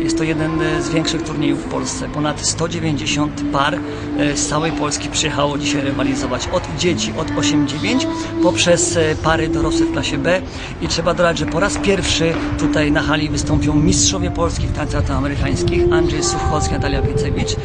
Jest to jeden e, z większych turniejów w Polsce. Ponad 190 par e, z całej Polski przyjechało dzisiaj rywalizować. Od dzieci od 8-9 poprzez e, pary dorosłe w klasie B. I trzeba dodać, że po raz pierwszy tutaj na hali wystąpią mistrzowie polskich tańców amerykańskich Andrzej Suchocki, Natalia Piecewicz.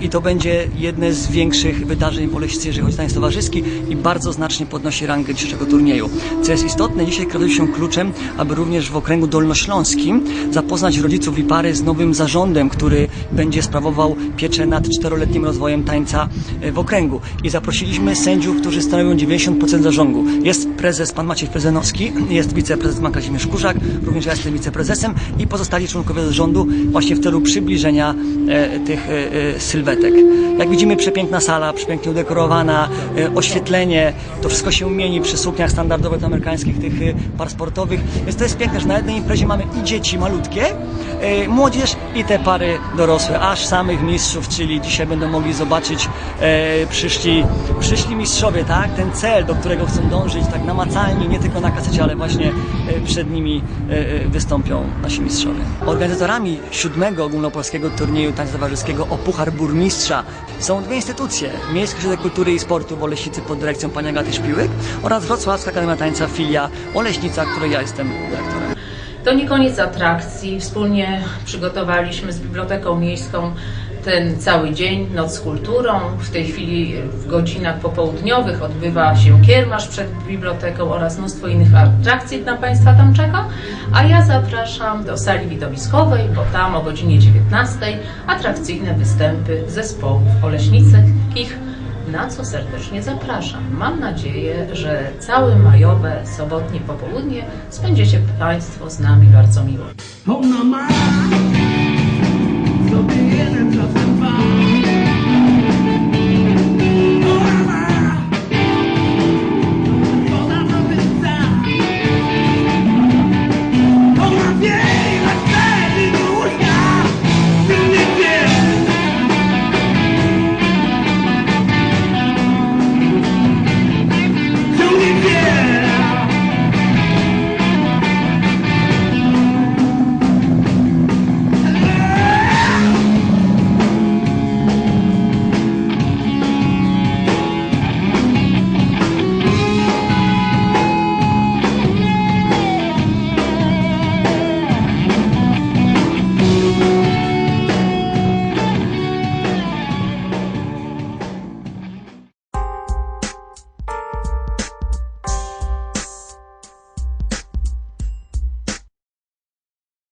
I to będzie jedne z większych wydarzeń w Oleśnicy, jeżeli chodzi o tańc towarzyski i bardzo znacznie podnosi rangę dzisiejszego turnieju. Co jest istotne, dzisiaj kieruje się kluczem, aby również w okręgu dolnośląskim zapoznać rodziców i pary z nowym zarządem, który będzie sprawował pieczę nad czteroletnim rozwojem tańca e, w okręgu. I zaprosiliśmy sędziów, którzy stanowią 90% zarządu. Jest prezes pan Maciej Prezenowski, jest wiceprezes pan Kazimierz Kurzak, również ja jestem wiceprezesem i pozostali członkowie zarządu właśnie w celu przybliżenia e, tych e, e, sylwetek. Jak widzimy przepiękna sala, przepięknie udekorowana, e, oświetlenie, to wszystko się mieni przy sukniach standardowych amerykańskich, tych e, par sportowych. Więc to jest piękne, że na jednej imprezie mamy i dzieci malutkie, e, młodzież i te pary dorosłe, aż samych mistrzów, czyli dzisiaj będą mogli zobaczyć e, przyszli, przyszli mistrzowie, tak? Ten cel, do którego chcą dążyć, tak namacalnie, nie tylko na kasecie, ale właśnie e, przed nimi e, e, wystąpią nasi mistrzowie. Organizatorami siódmego ogólnopolskiego turnieju tańca towarzyskiego o Puchar Burmistrza są dwie instytucje. Miejski Ośrodek Kultury i Sportu w Oleśnicy pod dyrekcją pani Agaty Szpiłyk oraz Wrocławska Akademia Tańca Filia Oleśnica, której ja jestem dyrektorem. To nie koniec atrakcji. Wspólnie przygotowaliśmy z Biblioteką Miejską ten cały dzień, noc z kulturą. W tej chwili w godzinach popołudniowych odbywa się kiermasz przed biblioteką oraz mnóstwo innych atrakcji na Państwa tam czeka. A ja zapraszam do sali widowiskowej, bo tam o godzinie 19 atrakcyjne występy zespołów oleśnickich na co serdecznie zapraszam. Mam nadzieję, że całe majowe, sobotnie popołudnie spędziecie Państwo z nami bardzo miło.